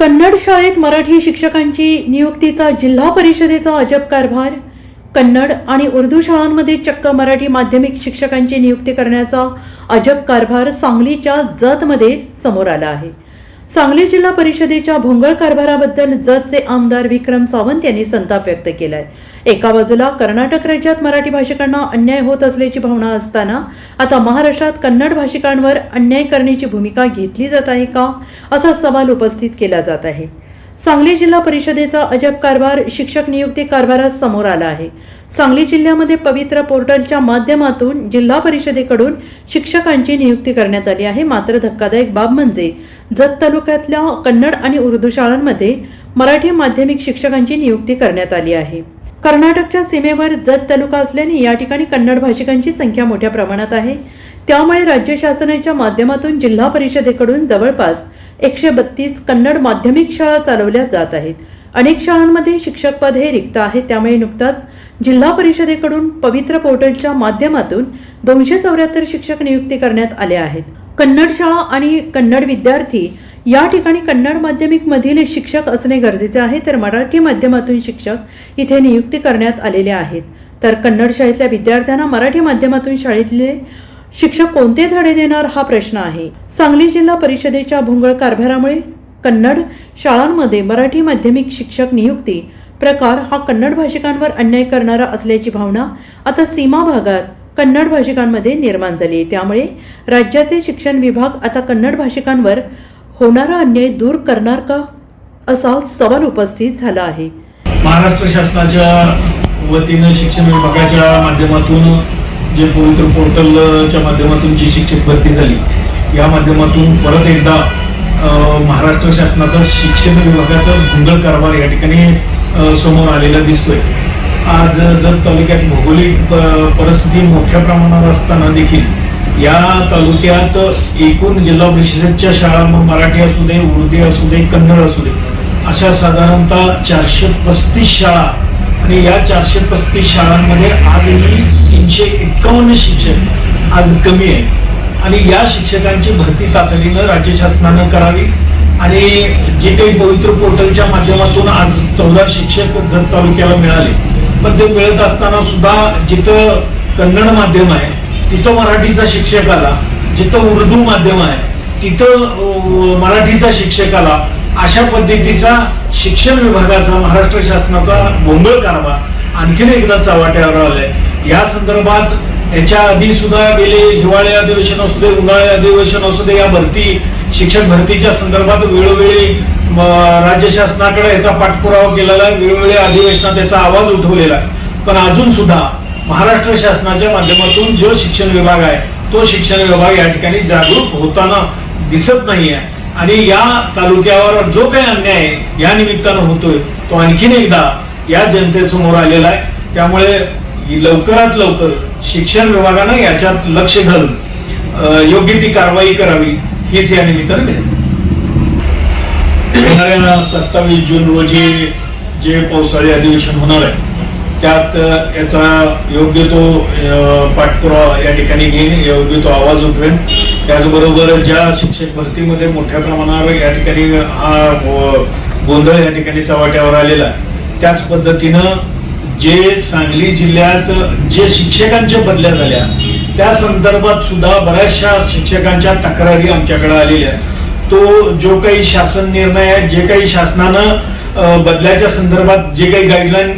कन्नड शाळेत मराठी शिक्षकांची नियुक्तीचा जिल्हा परिषदेचा अजब कारभार कन्नड आणि उर्दू शाळांमध्ये चक्क मराठी माध्यमिक शिक्षकांची नियुक्ती करण्याचा अजब कारभार सांगलीच्या जतमध्ये समोर आला आहे. सांगली जिल्हा परिषदेच्या भोंगळ कारभाराबद्दल जतचे आमदार विक्रम सावंत यांनी संताप व्यक्त केलाय. एका बाजूला कर्नाटक राज्यात मराठी भाषिकांना अन्याय होत असल्याची भावना असताना आता महाराष्ट्रात कन्नड भाषिकांवर अन्याय करण्याची भूमिका घेतली जात आहे का? असा सवाल उपस्थित केला जात आहे. सांगली जिल्हा परिषदेचा अजब कारभार शिक्षक नियुक्ती कारभारात समोर आला आहे. सांगली जिल्ह्यामध्ये पवित्र पोर्टलच्या माध्यमातून जिल्हा परिषदेकडून शिक्षकांची नियुक्ती करण्यात आली आहे. मात्र धक्कादायक बाब म्हणजे जत तालुक्यातल्या कन्नड आणि उर्दू शाळांमध्ये मराठी माध्यमिक शिक्षकांची नियुक्ती करण्यात आली आहे. कर्नाटकच्या सीमेवर जत तालुका असल्याने या ठिकाणी कन्नड भाषिकांची संख्या मोठ्या प्रमाणात आहे. त्यामुळे राज्य शासनाच्या माध्यमातून जिल्हा परिषदेकडून जवळपास एकशे बत्तीस कन्नड माध्यमिक शाळा चालवल्या जात आहेत. अनेक शाळांमध्ये शिक्षक पद हे रिक्त आहे त्यामुळे नुकताच जिल्हा परिषदेकडून पवित्र पोर्टलच्या माध्यमातून दोनशे चौऱ्याहत्तर शिक्षक नियुक्ती करण्यात आले आहेत. कन्नड शाळा आणि कन्नड विद्यार्थी या ठिकाणी कन्नड माध्यमिक मधील शिक्षक असणे गरजेचे आहे. तर मराठी माध्यमातून शिक्षक इथे नियुक्ती करण्यात आलेले आहेत. तर कन्नड शाळेतल्या विद्यार्थ्यांना मराठी माध्यमातून शाळेतले शिक्षक कोणते धडे देणार हा प्रश्न आहे. सांगली जिल्हा परिषदेच्या भोंगळ कारभारामुळे कन्नड शाळांमध्ये मराठी माध्यमिक शिक्षक नियुक्ती. प्रकार हा कन्नड भाषिकांवर अन्याय करणारा असल्याची भावना आता सीमा भागात कन्नड भाषिकांमध्ये निर्माण झाली. आहे त्यामुळे राज्याचे शिक्षण विभाग आता कन्नड भाषिकांवर होणारा अन्याय दूर करणार का असा सवाल उपस्थित झाला आहे. महाराष्ट्र शासनाच्या वतीनं शिक्षण विभागाच्या माध्यमातून जे पवित्र पोर्टलच्या माध्यमातून जी शिक्षक भरती झाली या माध्यमातून परत एकदा महाराष्ट्र शासनाचा शिक्षण विभागाचा भुंगळ कारभार या ठिकाणी समोर आलेला दिसतोय. आज जर तालुक्यात भौगोलिक परिस्थिती मोठ्या प्रमाणावर असताना देखील या तालुक्यात एकूण जिल्हा परिषदेच्या शाळा मग मराठी असू दे उर्दू असू दे कन्नड असू दे अशा साधारणतः चारशे पस्तीस शाळा आणि या चारशे पस्तीस शाळांमध्ये आजही तीनशे एक्कावन्न शिक्षक आज कमी आहे आणि या शिक्षकांची भरती तातडीनं राज्य शासनानं करावी. आणि जे काही पवित्र पोर्टलच्या माध्यमातून आज चौदा शिक्षक जत तालुक्याला मिळाले. पण ते मिळत असताना सुद्धा जिथं कन्नड माध्यम आहे तिथं मराठीचा शिक्षक आला जिथं उर्दू माध्यम आहे तिथं मराठीचा शिक्षक आला अशा पद्धतीचा शिक्षण विभागाचा महाराष्ट्र शासनाचा भोंगळ कारभार आणखीन एकदा चव्हाट्यावर आलाय. या संदर्भात याच्या आधी सुद्धा गेले हिवाळी अधिवेशन असू दे उन्हाळी अधिवेशन असू दे या भरती शिक्षक भरतीच्या संदर्भात वेळोवेळी राज्य शासनाकडे याचा पाठपुरावा केलेला आहे वेळोवेळी अधिवेशनात याचा आवाज उठवलेला आहे. पण अजून सुद्धा महाराष्ट्र शासनाच्या माध्यमातून जो शिक्षण विभाग आहे तो शिक्षण विभाग या ठिकाणी जागरूक होताना दिसत नाहीये. आणि या तालुक्यावर जो काही अन्याय आहे या निमित्तानं होतोय तो आणखीन एकदा या जनतेसमोर आलेला आहे. त्यामुळे लवकरात लवकर शिक्षण विभागानं याच्यात लक्ष घालून योग्य ती कारवाई करावी हीच या निमित्तानं येणाऱ्या सत्तावीस जून रोजी जे पावसाळी अधिवेशन होणार आहे त्यात याचा योग्य तो पाठपुरावा या ठिकाणी घेईन योग्य तो आवाज उठवेन. त्याचबरोबर ज्या शिक्षक भरतीमध्ये मोठ्या प्रमाणावर या ठिकाणी हा गोंधळ या ठिकाणी चव्हाट्यावर आलेला त्याच पद्धतीनं जे सांगली जिल्ह्यात जे शिक्षकांच्या बदल्या झाल्या त्या संदर्भात सुद्धा बऱ्याचशा शिक्षकांच्या तक्रारी आमच्याकडे आलेल्या तो जो काही शासन निर्णय आहे जे काही शासनानं बदल्याच्या संदर्भात जे काही गाईडलाईन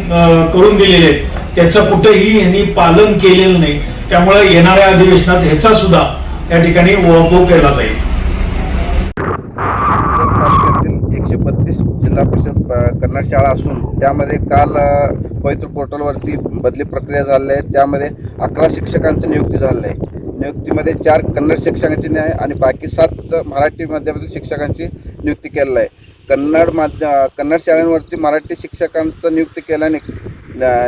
करून दिलेले आहेत त्याचं कुठेही यांनी पालन केलेलं नाही. त्यामुळे येणाऱ्या अधिवेशनात ह्याचा सुद्धा या ठिकाणी ओळखो केला जाईल. एकशे बत्तीस जिल्हा परिषद कन्नड शाळा असून त्यामध्ये काल पवित्र पोर्टलवरती बदली प्रक्रिया झालेली आहे. त्यामध्ये अकरा शिक्षकांची नियुक्ती झालेली आहे. नियुक्तीमध्ये चार कन्नड शिक्षकांची न्याय आणि बाकी सात मराठी माध्यमातील शिक्षकांची नियुक्ती केलेली आहे. कन्नड माध्य कन्नड शाळांवरती मराठी शिक्षकांचं नियुक्ती केल्याने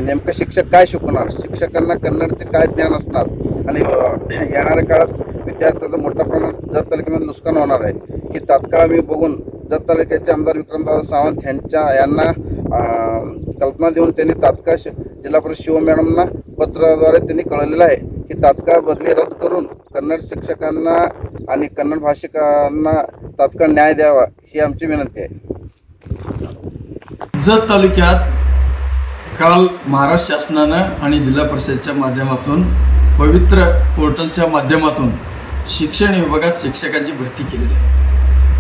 नेमकं शिक्षक काय शिकवणार? शिक्षकांना कन्नडचे काय ज्ञान असणार? आणि येणाऱ्या काळात विद्यार्थ्याचं मोठ्या प्रमाणात जर तालुक्यामध्ये नुकसान होणार आहे की तात्काळ मी बघून जत तालुक्याचे आमदार विक्रमदादा सावंत यांच्या यांना कल्पना देऊन त्यांनी तात्काळ जिल्हा परिषद शिव मॅडमना पत्राद्वारे त्यांनी कळवलेलं आहे की तात्काळ बदली रद्द करून कन्नड शिक्षकांना आणि कन्नड भाषिकांना तात्काळ न्याय द्यावा ही आमची विनंती आहे. जत तालुक्यात काल महाराष्ट्र शासनानं आणि जिल्हा परिषदच्या माध्यमातून पवित्र पोर्टलच्या माध्यमातून शिक्षण विभागात शिक्षकांची भरती केलेली आहे.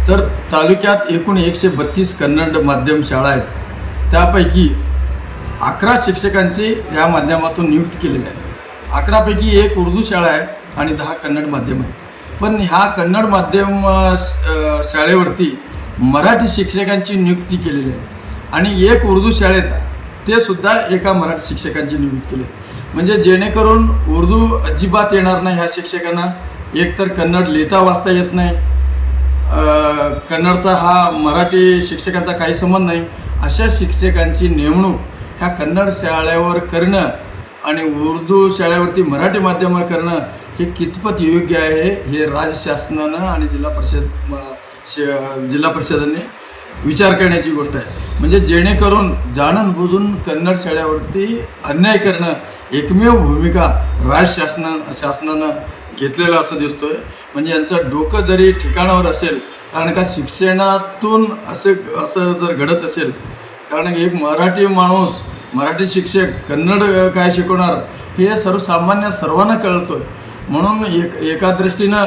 तर तालुक्यात एकूण एकशे बत्तीस कन्नड माध्यम शाळा आहेत. त्यापैकी अकरा शिक्षकांची या माध्यमातून नियुक्त केलेली आहे. अकरापैकी एक उर्दू शाळा आहे आणि दहा कन्नड माध्यम आहे. पण ह्या कन्नड माध्यम शाळेवरती मराठी शिक्षकांची नियुक्ती केलेली आहे. आणि एक उर्दू शाळेत ते सुद्धा एका मराठी शिक्षकांची नियुक्ती केली आहे. म्हणजे जेणेकरून उर्दू अजिबात येणार नाही ह्या शिक्षकांना. एकतर कन्नड लिहिता वाचता येत नाही. कन्नडचा हा मराठी शिक्षकांचा काही संबंध नाही. अशा शिक्षकांची नेमणूक ह्या कन्नड शाळेवर करणं आणि उर्दू शाळेवरती मराठी माध्यमावर करणं हे कितपत योग्य आहे हे राज्य शासनानं आणि जिल्हा परिषद शे जिल्हा परिषदांनी विचार करण्याची गोष्ट आहे. म्हणजे जेणेकरून जाणून बुजून कन्नड शाळेवरती अन्याय करणं एकमेव भूमिका राज्य शासना शासनानं घेतलेलं असं दिसतोय. म्हणजे यांचं डोकं जरी ठिकाणावर असेल कारण का शिक्षणातून असं असं जर घडत असेल कारण एक मराठी माणूस मराठी शिक्षक कन्नड काय शिकवणार हे सर्वसामान्य सर्वांना कळतोय. म्हणून एक एका दृष्टीनं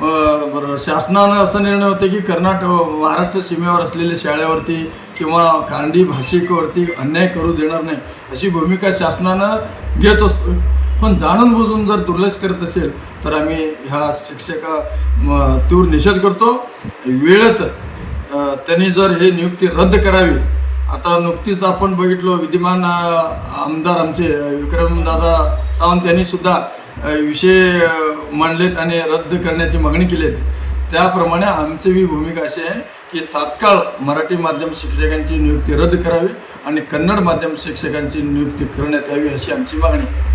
बरं, शासनानं असं निर्णय होते की कर्नाटक महाराष्ट्र सीमेवर असलेल्या शाळेवरती किंवा कानडी भाषिकवरती अन्याय करू देणार नाही अशी भूमिका शासनानं घेत असतो पण जाणून बुजून जर दुर्लक्ष करत असेल तर आम्ही ह्या शिक्षका म, तीव्र निषेध करतो. वेळेत त्यांनी जर हे नियुक्ती रद्द करावी आता नुकतीच आपण बघितलो विद्यमान आमदार आमचे विक्रमदादा सावंत यांनी सुद्धा विषय मांडलेत आणि रद्द करण्याची मागणी केली आहे त्याप्रमाणे आमची ही भूमिका अशी आहे की तात्काळ मराठी माध्यम शिक्षकांची नियुक्ती रद्द करावी आणि कन्नड माध्यम शिक्षकांची नियुक्ती करण्यात यावी अशी आमची मागणी आहे.